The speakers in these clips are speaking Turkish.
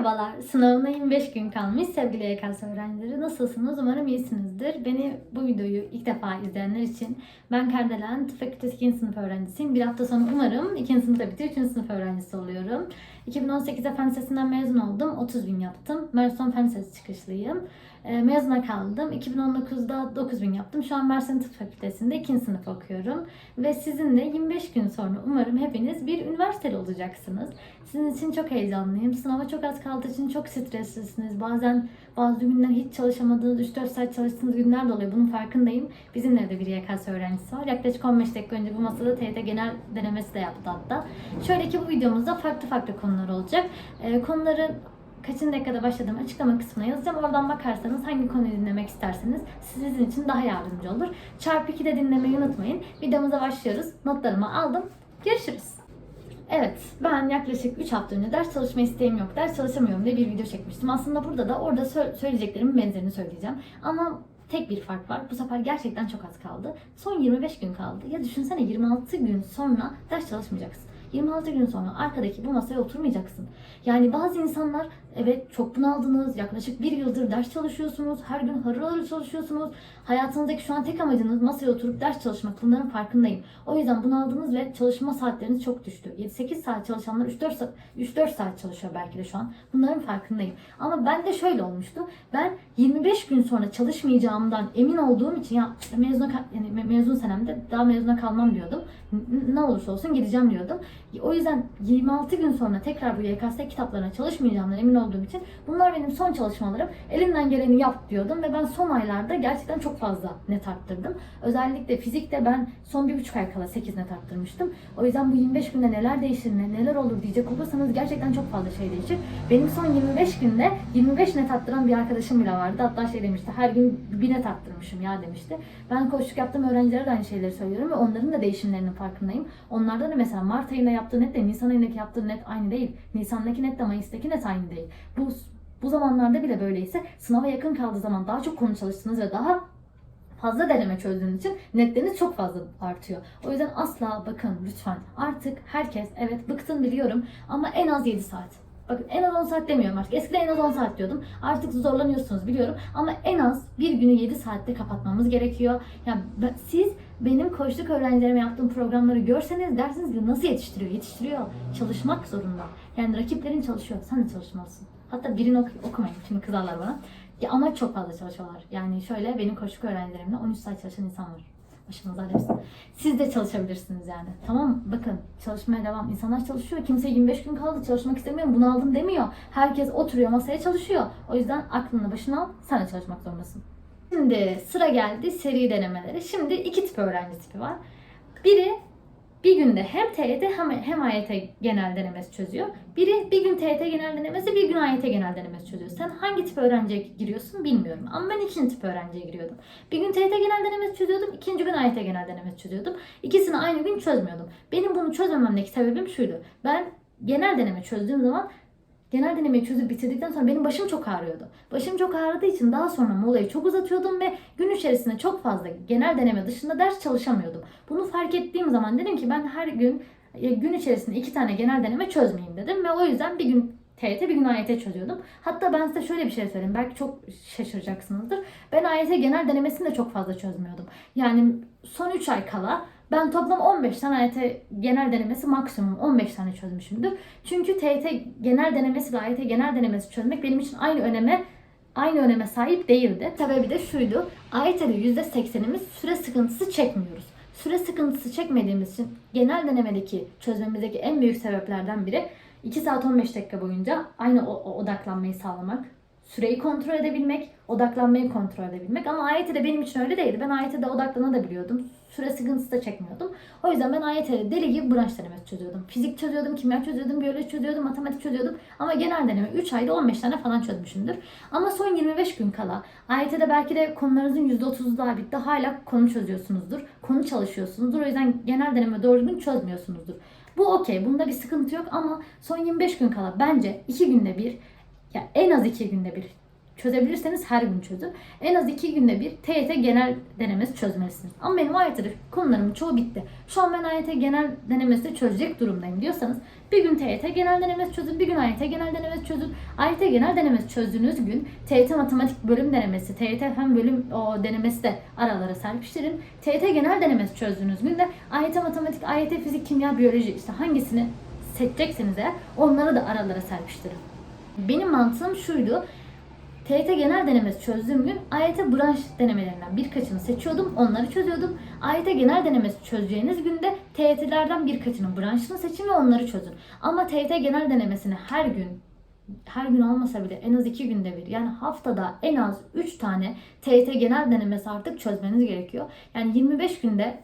Merhabalar, sınavına 25 gün kalmış sevgili YKS öğrencileri. Nasılsınız? Umarım iyisinizdir. Beni bu videoyu ilk defa izleyenler için ben Kardelen Tıp Fakültesi 2. sınıf öğrencisiyim. Bir hafta sonra umarım 2. sınıfta bitir 3. sınıf öğrencisi oluyorum. 2018'de fen lisesinden mezun oldum. 30 bin yaptım. Mersin fen lisesi çıkışlıyım. E, mezuna kaldım. 2019'da 9 bin yaptım. Şu an Mersin Tıp Fakültesi'nde 2. sınıf okuyorum. Ve sizinle 25 gün sonra umarım hepiniz bir üniversiteli olacaksınız. Sizin için çok heyecanlıyım. Sınava çok az kaldığı için çok streslisiniz. Bazen bazı günler hiç çalışamadığınız, 3-4 saat çalıştığınız günler de oluyor. Bunun farkındayım. Bizimle de bir YKS öğrencisi var. Yaklaşık 15 dakika önce bu masada TYT genel denemesi de yaptı hatta. Şöyle ki bu videomuzda farklı farklı konular olacak. Ee, konuları kaçıncı dakikada başladığım açıklama kısmına yazacağım. Oradan bakarsanız hangi konuyu dinlemek isterseniz sizin için daha yardımcı olur. Çarpı 2'de dinlemeyi unutmayın. Videomuza başlıyoruz. Notlarımı aldım. Görüşürüz. Evet, ben yaklaşık 3 hafta önce ders çalışma isteğim yok, ders çalışamıyorum diye bir video çekmiştim. Aslında burada da orada sö- söyleyeceklerimin benzerini söyleyeceğim. Ama tek bir fark var. Bu sefer gerçekten çok az kaldı. Son 25 gün kaldı. Ya düşünsene 26 gün sonra ders çalışmayacaksın. 26 gün sonra arkadaki bu masaya oturmayacaksın. Yani bazı insanlar evet çok bunaldınız, yaklaşık bir yıldır ders çalışıyorsunuz, her gün harıl harıl çalışıyorsunuz. Hayatınızdaki şu an tek amacınız masaya oturup ders çalışmak. Bunların farkındayım. O yüzden bunaldınız ve çalışma saatleriniz çok düştü. 7-8 saat çalışanlar 3-4 saat, 3-4 saat çalışıyor belki de şu an. Bunların farkındayım. Ama ben de şöyle olmuştu. Ben 25 gün sonra çalışmayacağımdan emin olduğum için ya mezuna kal- yani me- mezun senemde daha mezuna kalmam diyordum. Ne olursa olsun gideceğim diyordum. O yüzden 26 gün sonra tekrar bu YKS kitaplarına çalışmayacağımdan emin olduğum için bunlar benim son çalışmalarım. Elimden geleni yap diyordum ve ben son aylarda gerçekten çok fazla net arttırdım. Özellikle fizikte ben son bir buçuk ay kala 8 net arttırmıştım. O yüzden bu 25 günde neler değişir, ne- neler olur diyecek olursanız gerçekten çok fazla şey değişir. Benim son 25 günde 25 net arttıran bir arkadaşım bile vardı. Hatta şey demişti, her gün bir net arttırmışım ya demişti. Ben koçluk yaptığım öğrencilere de aynı şeyleri söylüyorum ve onların da değişimlerinin farkındayım. Onlarda da mesela Mart ayında yaptığı net de Nisan ayındaki yaptığı net aynı değil. Nisan'daki net de Mayıs'taki net aynı değil. Bu bu zamanlarda bile böyleyse sınava yakın kaldığı zaman daha çok konu çalıştınız ve daha fazla deneme çözdüğünüz için netleriniz çok fazla artıyor. O yüzden asla bakın lütfen artık herkes evet bıktım biliyorum ama en az 7 saat. Bakın en az 10 saat demiyorum artık. Eskiden en az 10 saat diyordum. Artık zorlanıyorsunuz biliyorum. Ama en az bir günü 7 saatte kapatmamız gerekiyor. Yani siz benim koçluk öğrencilerime yaptığım programları görseniz dersiniz ki nasıl yetiştiriyor? Yetiştiriyor. Çalışmak zorunda. Yani rakiplerin çalışıyor. Sen de çalışmalısın. Hatta birini ok- okumayın. Şimdi kızarlar bana. Ya ama çok fazla çalışıyorlar. Yani şöyle benim koçluk öğrencilerimde 13 saat çalışan insan var. Başınıza alemsin. Siz de çalışabilirsiniz yani. Tamam? Bakın çalışmaya devam. İnsanlar çalışıyor. Kimse 25 gün kaldı çalışmak istemiyorum bunu aldım demiyor. Herkes oturuyor masaya çalışıyor. O yüzden aklını başına al. Sen de çalışmak zorundasın. Şimdi sıra geldi seri denemeleri. Şimdi iki tip öğrenci tipi var. Biri bir günde hem TYT hem, hem AYT genel denemesi çözüyor. Biri bir gün TYT genel denemesi, bir gün AYT genel denemesi çözüyor. Sen hangi tip öğrenciye giriyorsun bilmiyorum. Ama ben ikinci tip öğrenciye giriyordum. Bir gün TYT genel denemesi çözüyordum, ikinci gün AYT genel denemesi çözüyordum. İkisini aynı gün çözmüyordum. Benim bunu çözmememdeki sebebim şuydu. Ben genel deneme çözdüğüm zaman genel denemeyi çözüp bitirdikten sonra benim başım çok ağrıyordu. Başım çok ağrıdığı için daha sonra molayı çok uzatıyordum ve gün içerisinde çok fazla genel deneme dışında ders çalışamıyordum. Bunu fark ettiğim zaman dedim ki ben her gün ya gün içerisinde iki tane genel deneme çözmeyeyim dedim ve o yüzden bir gün TYT bir gün AYT çözüyordum. Hatta ben size şöyle bir şey söyleyeyim. Belki çok şaşıracaksınızdır. Ben AYT genel denemesini de çok fazla çözmüyordum. Yani son 3 ay kala ben toplam 15 tane AYT genel denemesi maksimum 15 tane çözmüşümdür. Çünkü TYT genel denemesi ve AYT genel denemesi çözmek benim için aynı öneme aynı öneme sahip değildi. Sebebi de şuydu. AYT'de %80'imiz süre sıkıntısı çekmiyoruz. Süre sıkıntısı çekmediğimiz için genel denemedeki çözmemizdeki en büyük sebeplerden biri 2 saat 15 dakika boyunca aynı odaklanmayı sağlamak. Süreyi kontrol edebilmek, odaklanmayı kontrol edebilmek. Ama AYT'de benim için öyle değildi. Ben AYT'de odaklanabiliyordum. Süre sıkıntısı da çekmiyordum. O yüzden ben AYT'de deli gibi branş denemesi çözüyordum. Fizik çözüyordum, kimya çözüyordum, biyoloji çözüyordum, matematik çözüyordum. Ama genel deneme 3 ayda 15 tane falan çözmüşümdür. Ama son 25 gün kala AYT'de belki de konularınızın %30'u daha bitti. Hala konu çözüyorsunuzdur. Konu çalışıyorsunuzdur. O yüzden genel deneme doğru düzgün çözmüyorsunuzdur. Bu okey. Bunda bir sıkıntı yok ama son 25 gün kala bence 2 günde bir ya en az 2 günde bir çözebilirseniz her gün çözün. En az iki günde bir TYT genel denemesi çözmelisiniz. Ama benim AYT'de konularım çoğu bitti. Şu an ben AYT genel denemesi çözecek durumdayım diyorsanız bir gün TYT genel denemesi çözün, bir gün AYT genel denemesi çözün. AYT genel denemesi çözdüğünüz gün TYT matematik bölüm denemesi, TYT fen bölüm o denemesi de aralara serpiştirin. TYT genel denemesi çözdüğünüz gün de AYT matematik, AYT fizik, kimya, biyoloji işte hangisini seçecekseniz eğer onları da aralara serpiştirin. Benim mantığım şuydu. TYT genel denemesi çözdüğüm gün AYT branş denemelerinden birkaçını seçiyordum, onları çözüyordum. AYT genel denemesi çözeceğiniz günde TYT'lerden birkaçının branşını seçin ve onları çözün. Ama TYT genel denemesini her gün her gün olmasa bile en az iki günde bir yani haftada en az 3 tane TYT genel denemesi artık çözmeniz gerekiyor. Yani 25 günde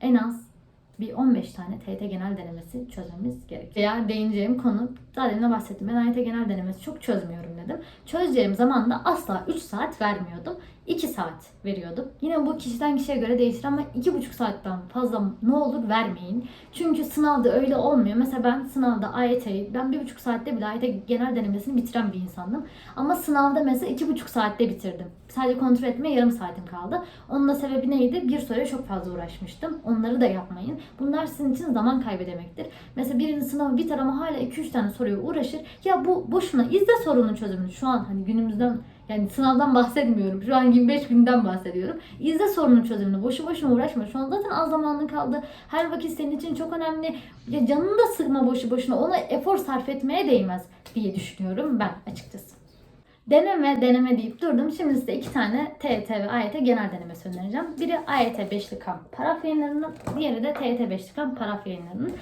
en az bir 15 tane TYT genel denemesi çözmemiz gerekiyor. Ya değineceğim konu zaten de bahsettim. Ben AYT genel denemesi çok çözmüyorum dedim. Çözeceğim zaman da asla 3 saat vermiyordum. 2 saat veriyordum. Yine bu kişiden kişiye göre değişir ama 2,5 saatten fazla ne olur vermeyin. Çünkü sınavda öyle olmuyor. Mesela ben sınavda AYT'yi ben 1,5 saatte bile AYT genel denemesini bitiren bir insandım. Ama sınavda mesela 2,5 saatte bitirdim. Sadece kontrol etmeye yarım saatim kaldı. Onun da sebebi neydi? Bir soruya çok fazla uğraşmıştım. Onları da yapmayın. Bunlar sizin için zaman kaybı demektir. Mesela birinin sınavı biter ama hala 2-3 tane soruya uğraşır. Ya bu boşuna izle sorunun çözümünü. Şu an hani günümüzden yani sınavdan bahsetmiyorum. Şu an 25 günden bahsediyorum. İzle sorunun çözümünü. Boşu boşuna uğraşma. Şu an zaten az zamanın kaldı. Her vakit senin için çok önemli. Ya canını da sıkma boşu boşuna. Ona efor sarf etmeye değmez diye düşünüyorum ben açıkçası. Deneme deneme deyip durdum. Şimdi size iki tane TET ve AYT genel denemesi önereceğim. Biri AYT Beşli Kamp paraf yayınlarının, diğeri de TET Beşli Kamp paraf yayınlarının.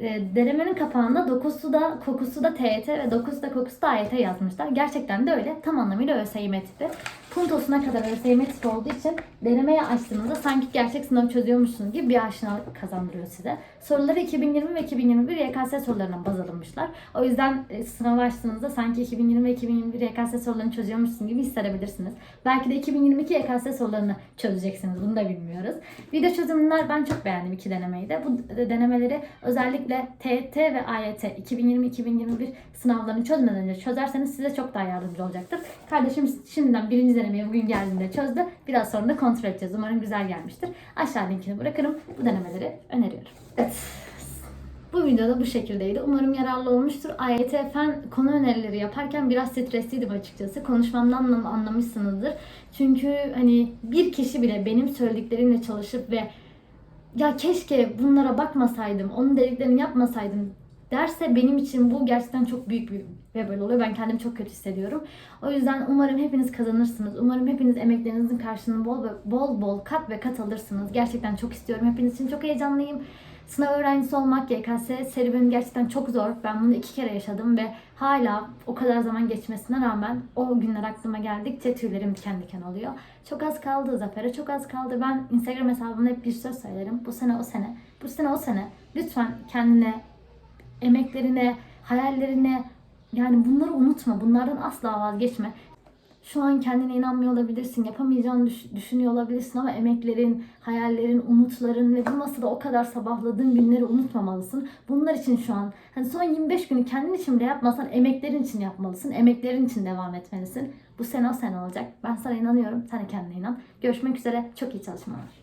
E, denemenin kapağında dokusu da kokusu da TYT ve dokusu da kokusu da AYT yazmışlar. Gerçekten de öyle. Tam anlamıyla ÖSYM tipi. Puntosuna kadar ÖSYM tipi olduğu için denemeye açtığınızda sanki gerçek sınav çözüyormuşsunuz gibi bir aşinalık kazandırıyor size. Soruları 2020 ve 2021 YKS sorularına baz alınmışlar. O yüzden e, sınavı açtığınızda sanki 2020 ve 2021 YKS sorularını çözüyormuşsun gibi hissedebilirsiniz. Belki de 2022 YKS sorularını çözeceksiniz. Bunu da bilmiyoruz. Video çözümler ben çok beğendim iki denemeyi de. Bu denemeleri özellikle TET ve AYT 2020-2021 sınavlarını çözmeden önce çözerseniz size çok daha yardımcı olacaktır. Kardeşim şimdiden birinci denemeyi bugün geldiğinde çözdü. Biraz sonra da kontrol edeceğiz. Umarım güzel gelmiştir. Aşağı linkini bırakırım. Bu denemeleri öneriyorum. Evet. Bu videoda bu şekildeydi. Umarım yararlı olmuştur. AYT fen konu önerileri yaparken biraz stresliydim açıkçası. Konuşmamdan da anlamışsınızdır. Çünkü hani bir kişi bile benim söylediklerimle çalışıp ve ya keşke bunlara bakmasaydım, onun dediklerini yapmasaydım derse benim için bu gerçekten çok büyük bir vebal oluyor. Ben kendimi çok kötü hissediyorum. O yüzden umarım hepiniz kazanırsınız. Umarım hepiniz emeklerinizin karşılığını bol bol bol kat ve kat alırsınız. Gerçekten çok istiyorum. Hepiniz için çok heyecanlıyım. Sınav öğrencisi olmak YKS serüveni gerçekten çok zor. Ben bunu iki kere yaşadım ve hala o kadar zaman geçmesine rağmen o günler aklıma geldikçe tüylerim diken diken oluyor. Çok az kaldı Zafer'e çok az kaldı. Ben Instagram hesabımda hep bir söz söylerim. Bu sene o sene, bu sene o sene. Lütfen kendine, emeklerine, hayallerine yani bunları unutma. Bunlardan asla vazgeçme. Şu an kendine inanmıyor olabilirsin, yapamayacağını düş- düşünüyor olabilirsin ama emeklerin, hayallerin, umutların ve bu masada o kadar sabahladığın günleri unutmamalısın. Bunlar için şu an hani son 25 günü kendin için bile yapmasan emeklerin için yapmalısın. Emeklerin için devam etmelisin. Bu sene o sene olacak. Ben sana inanıyorum. Sen de kendine inan. Görüşmek üzere. Çok iyi çalışmalar.